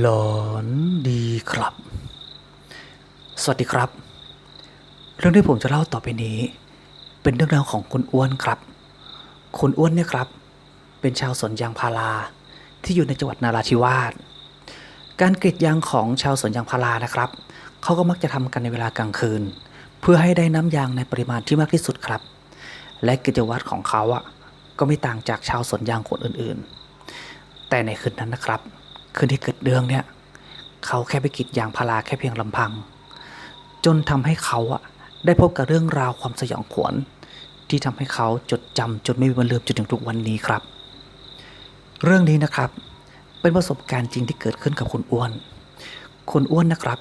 หลอนดีครับ สวัสดีครับ เรื่องที่ผมจะเล่าต่อไปนี้ เป็นเรื่องราวของคุณอ้วนครับ คุณอ้วนเนี่ยครับ เป็นชาวสวนยางพาราที่อยู่ในจังหวัดนาราธิวาส การกรีดยางของชาวสวนยางพารานะครับ เขาก็มักจะทำกันในเวลากลางคืน เพื่อให้ได้น้ำยางในปริมาณที่มากที่สุดครับ และกิจวัตรของเขาอะก็ไม่ต่างจากชาวสวนยางคนอื่นๆ แต่ในคืนนั้นนะครับ คืนที่เกิดเรื่องเนี่ยเขาแค่ไปกรีดยางพาราแค่เพียงลำพัง จนทำให้เขาอะได้พบกับเรื่องราวความสยองขวัญที่ทำให้เขาจดจำจนไม่มีวันลืมจนถึงทุกวันนี้ครับ เรื่องนี้นะครับเป็นประสบการณ์จริงที่เกิดขึ้นกับคุณอ้วน คุณอ้วนนะครับ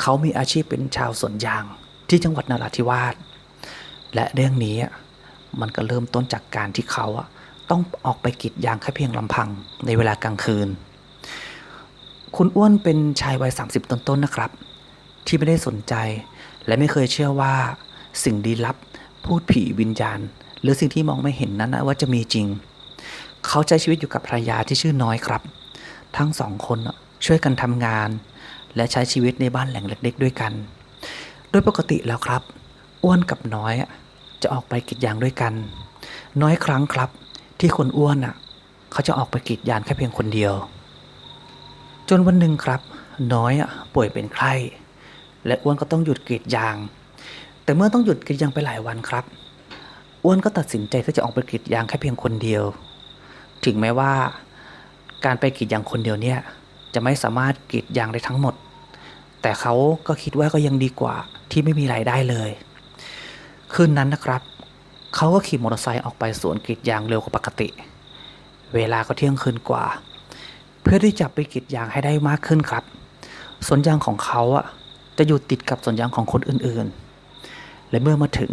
เขามีอาชีพเป็นชาวสวนยางที่จังหวัดนราธิวาสและเรื่องนี้มันก็เริ่มต้นจากการที่เขาอะต้องออกไปกรีดยางแค่เพียงลำพังในเวลากลางคืน คุณอ้วนเป็นชายวัย 30 ต้นๆนะครับ ที่ไม่ได้สนใจ และไม่เคยเชื่อว่า สิ่งลี้ลับ พูดผีวิญญาณ หรือสิ่งที่มองไม่เห็นนั้นนะว่าจะมีจริง เขาใช้ชีวิตอยู่กับภรรยาที่ชื่อน้อยครับ ทั้งสองคนช่วยกันทำงาน และใช้ชีวิตในบ้านแหล่งเล็กๆด้วยกัน โดยปกติแล้วครับ อ้วนกับน้อยจะออกไปกรีดยางด้วยกัน น้อยครั้งครับ ที่คนอ้วนอะ เขาจะออกไปกรีดยางแค่เพียงคนเดียว จนวันหนึ่งครับ น้อยอะป่วยเป็นไข้และอ้วนก็ต้องหยุดกรีดยาง แต่เมื่อต้องหยุดกรีดยางไปหลายวันครับ อ้วนก็ตัดสินใจที่จะออกไปกรีดยางแค่เพียงคนเดียว ถึงแม้ว่า การไปกรีดยางคนเดียวเนี่ยจะไม่สามารถกรีดยางได้ทั้งหมด แต่เขาก็คิดว่าก็ยังดีกว่าที่ไม่มีรายได้เลย คืนนั้นนะครับเขาก็ขี่มอเตอร์ไซค์ออกไปสวนกรีดยางเร็วกว่าปกติ เวลาก็เที่ยงคืนกว่า เพื่อที่จะไปกรีดยางให้ได้มากขึ้นครับ สวนยางของเขาอะจะอยู่ติดกับสวนยางของคนอื่นๆ และเมื่อมาถึง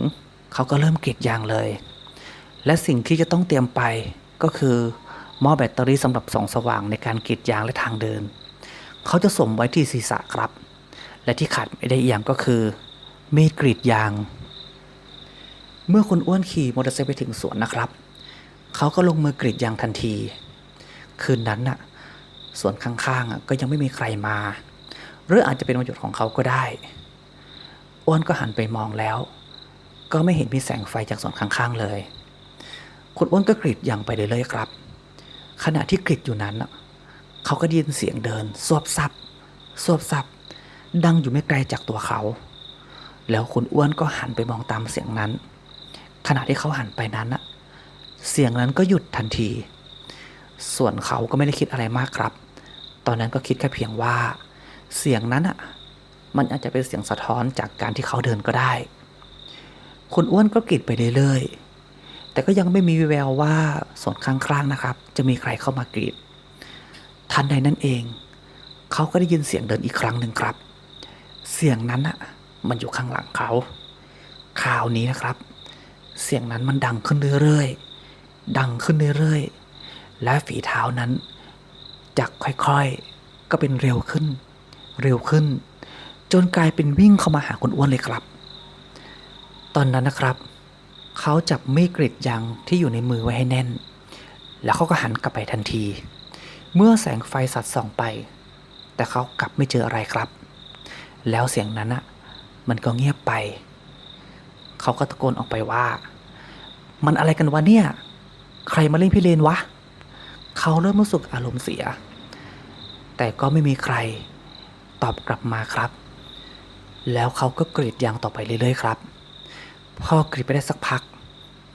เขาก็เริ่มกรีดยางเลย และสิ่งที่จะต้องเตรียมไปก็คือหม้อแบตเตอรี่สำหรับส่องสว่างในการกรีดยางและทางเดิน เขาจะสวมไว้ที่ศีรษะครับ และที่ขาดไม่ได้อีกอย่างก็คือมีดกรีดยาง เมื่อคุณอ้วนขี่มอเตอร์ไซค์ไปถึงสวนนะครับ เขาก็ลงมือกรีดยางทันที คืนนั้นน่ะ ส่วนข้างๆก็ยังไม่มีใครมา หรืออาจจะเป็นวันหยุดของเขาก็ได้อ้วนก็หันไปมองแล้ว ก็ไม่เห็นมีแสงไฟจากส่วนข้างๆเลย คุณอ้วนก็กรีดอย่างไปเรื่อยๆครับ ขณะที่กรีดอยู่นั้นเขาก็ได้ยินเสียงเดินสวบซับสวบซับดังอยู่ไม่ไกลจากตัวเขา แล้วคุณอ้วนก็หันไปมองตามเสียงนั้น ขณะที่เขาหันไปนั้นเสียงนั้นก็หยุดทันที ส่วนเขาก็ไม่ได้คิดอะไรมากครับ ตอนนั้นก็คิดแค่เพียงว่า เสียงนั้นอะ มันอาจจะเป็นเสียงสะท้อนจากการที่เขาเดินก็ได้ คุณอ้วนก็กรีดไปเรื่อยๆ แต่ก็ยังไม่มีแววว่าส่วนข้างๆนะครับ จะมีใครเข้ามากรีด ทันใดนั้นเอง เขาก็ได้ยินเสียงเดินอีกครั้งหนึ่งครับ เสียงนั้นอะ มันอยู่ข้างหลังเขาคราวนี้นะครับ เสียงนั้นมันดังขึ้นเรื่อยๆ ดังขึ้นเรื่อยๆ และฝีเท้านั้น จากค่อยๆ ก็เป็นเร็วขึ้น เร็วขึ้น จนกลายเป็นวิ่งเข้ามาหาคุณอ้วนเลยครับ ตอนนั้นนะครับ เขาจับมีดกรีดยางที่อยู่ในมือไว้ให้แน่น แล้วเขาก็หันกลับไปทันที เมื่อแสงไฟสัดส่องไป แต่เขากลับไม่เจออะไรครับ แล้วเสียงนั้นอะมันก็เงียบไป เขาก็ตะโกนออกไปว่า มันอะไรกันวะเนี่ย ใครมาเล่นพี่เลนวะ เขาเริ่มรู้สึกอารมณ์เสีย แต่ก็ไม่มีใครตอบกลับมาครับ แล้วเขาก็กรีดยางต่อไปเรื่อยๆ ครับพอกรีดไปได้สักพัก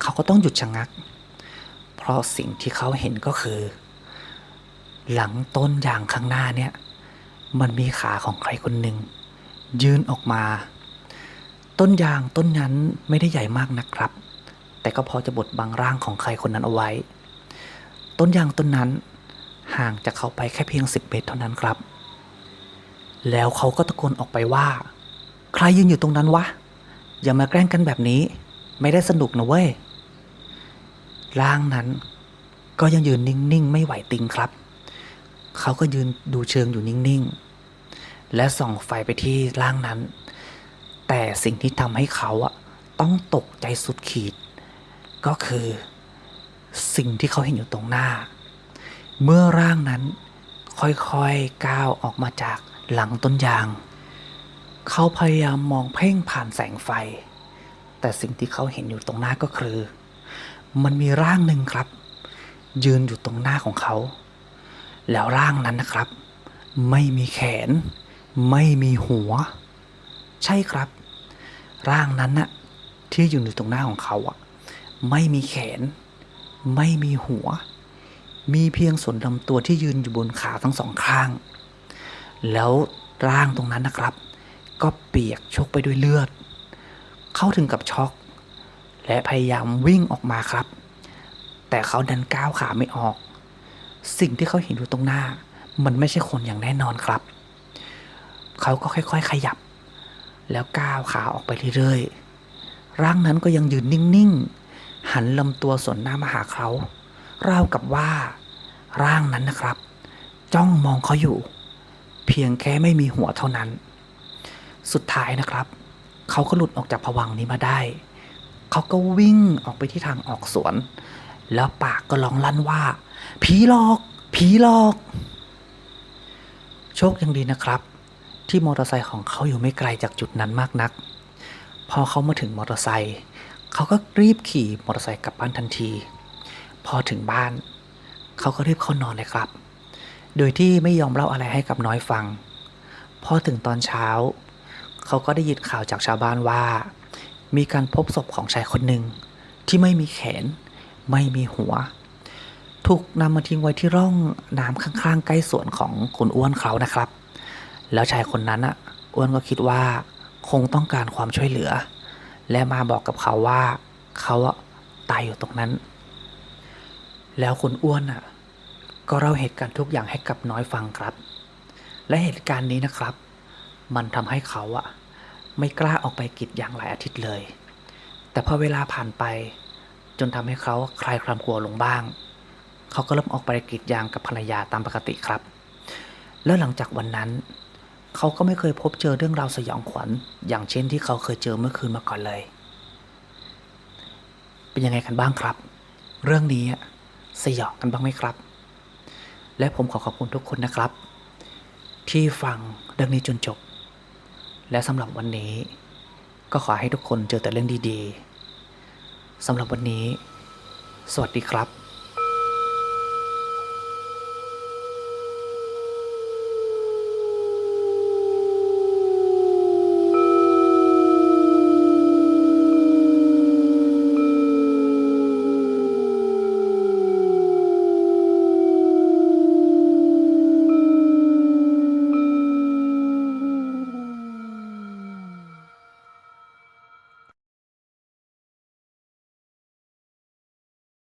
เขาก็ต้องหยุดชะงัก เพราะสิ่งที่เขาเห็นก็คือ หลังต้นยางข้างหน้าเนี่ย มันมีขาของใครคนหนึ่งยืนออกมา ต้นยางต้นนั้นไม่ได้ใหญ่มากนะครับ แต่ก็พอจะบดบังร่างของใครคนนั้นเอาไว้ ต้นยางต้นนั้น ห่างจากเขาไปแค่เพียงสิบเมตรเท่านั้นครับ แล้วเขาก็ตะโกนออกไปว่า ใครยืนอยู่ตรงนั้นวะ อย่ามาแกล้งกันแบบนี้ ไม่ได้สนุกนะเว้ย ร่างนั้นก็ยังยืนนิ่งๆ ไม่ไหวติงครับ เขาก็ยืนดูเชิงอยู่นิ่งๆ และส่องไฟไปที่ร่างนั้น แต่สิ่งที่ทำให้เขาอะต้องตกใจสุดขีด ก็คือ สิ่งที่เขาเห็นอยู่ตรงหน้า เมื่อร่างนั้นค่อยๆก้าวออกมาจากหลังต้นยาง เขาพยายามมองเพ่งผ่านแสงไฟ แต่สิ่งที่เขาเห็นอยู่ตรงหน้าก็คือ มันมีร่างหนึ่งครับ ยืนอยู่ตรงหน้าของเขา แล้วร่างนั้นนะครับ ไม่มีแขน ไม่มีหัว ใช่ครับ ร่างนั้นน่ะที่ยืนอยู่ตรงหน้าของเขาอะไม่มีแขน ไม่มีหัว มีเพียงส่วนลำตัวที่ยืนอยู่บนขาทั้งสองข้าง แล้วร่างตรงนั้นนะครับ ก็เปียกชกไปด้วยเลือด เข้าถึงกับช็อก และพยายามวิ่งออกมาครับ แต่เขาดันก้าวขาไม่ออก สิ่งที่เขาเห็นอยู่ตรงหน้า มันไม่ใช่คนอย่างแน่นอนครับ เขาก็ค่อยๆขยับ แล้วก้าวขาออกไปเรื่อยๆร่างนั้นก็ยังยืนนิ่งๆ หันลำตัวสวนหน้ามาหาเขา ราวกับว่า ร่างนั้นนะครับ จ้องมองเขาอยู่ เพียงแค่ไม่มีหัวเท่านั้น สุดท้ายนะครับ เขาก็หลุดออกจากผวังนี้มาได้ เขาก็วิ่งออกไปที่ทางออกสวน แล้วปากก็ร้องลั่นว่า ผีหลอก ผีหลอก โชคยังดีนะครับ ที่มอเตอร์ไซค์ของเขาอยู่ไม่ไกลจากจุดนั้นมากนัก พอเขามาถึงมอเตอร์ไซค์เขาก็รีบขี่มอเตอร์ไซค์กลับบ้านทันที พอถึงบ้าน เขาก็รีบเข้านอนเลยครับ โดยที่ไม่ยอมเล่าอะไรให้กับน้อยฟัง พอถึงตอนเช้า เขาก็ได้ยินข่าวจากชาวบ้านว่า มีการพบศพของชายคนหนึ่งที่ไม่มีแขน ไม่มีหัว ถูกนำมาทิ้งไว้ที่ร่องน้ำข้างๆ ใกล้สวนของคุณอ้วนเขานะครับ แล้วชายคนนั้นอะอ้วนก็คิดว่าคงต้องการความช่วยเหลือ และมาบอกกับเขาว่าเขาตายอยู่ตรงนั้น แล้วคุณอ้วนอะ ก็เล่าเหตุการณ์ทุกอย่างให้กับน้อยฟังครับ และเหตุการณ์นี้นะครับ มันทำให้เขาอะ ไม่กล้าออกไปกรีดยางหลายอาทิตย์เลย แต่พอเวลาผ่านไป จนทำให้เขาคลายความกลัวลงบ้าง เขาก็เริ่มออกไปกรีดยางกับภรรยาตามปกติครับ แล้วหลังจากวันนั้น เขาก็ไม่เคยพบเจอเรื่องราวสยองขวัญ อย่างเช่นที่เขาเคยเจอเมื่อคืนมาก่อนเลย เป็นยังไงกันบ้างครับ เรื่องนี้อะ สยองกันบ้างไหมครับ และผมขอขอบคุณทุกคนนะครับ ที่ฟังเรื่องนี้จนจบ และสำหรับวันนี้ ก็ขอให้ทุกคนเจอแต่เรื่องดีๆสำหรับวันนี้ สวัสดีครับ